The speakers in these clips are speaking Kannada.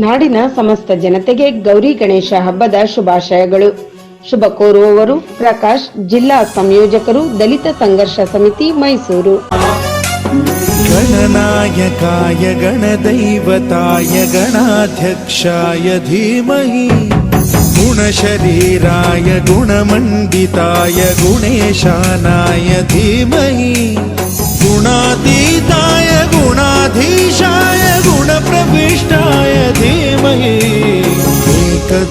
ನಾಡಿನ ಸಮಸ್ತ ಜನತೆಗೆ ಗೌರಿ ಗಣೇಶ ಹಬ್ಬದ ಶುಭಾಶಯಗಳು. ಶುಭ ಕೋರುವವರು ಪ್ರಕಾಶ್, ಜಿಲ್ಲಾ ಸಂಯೋಜಕರು, ದಲಿತ ಸಂಘರ್ಷ ಸಮಿತಿ, ಮೈಸೂರು. ಗಣನಾಯಕಾಯ ಗಣದೈವತಾಯ ಗಣಾಧ್ಯಕ್ಷಾಯ ಧೀಮಹಿ. ಗುಣಶರೀರಾಯ ಗುಣಮಂಡಿತಾಯ ಗುಣೇಶಾನಾಯ ಧೀಮಹಿ. ಗುಣಾತೀತಾಯ, ಗುಣಾಧಿ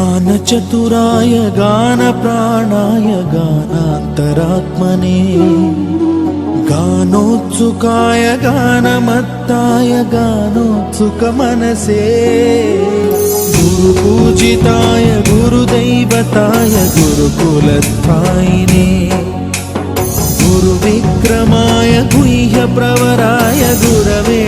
गानचतुराय गानप्राणाय गानान्तरात्मने गानोत्सुकाय गानमत्ताय गानोत्सुकमनसे गुरुपूजिताय गुरुदैवताय गुरुकुलस्थायिने गुरुविक्रमाय गुह्यप्रवराय गुरवे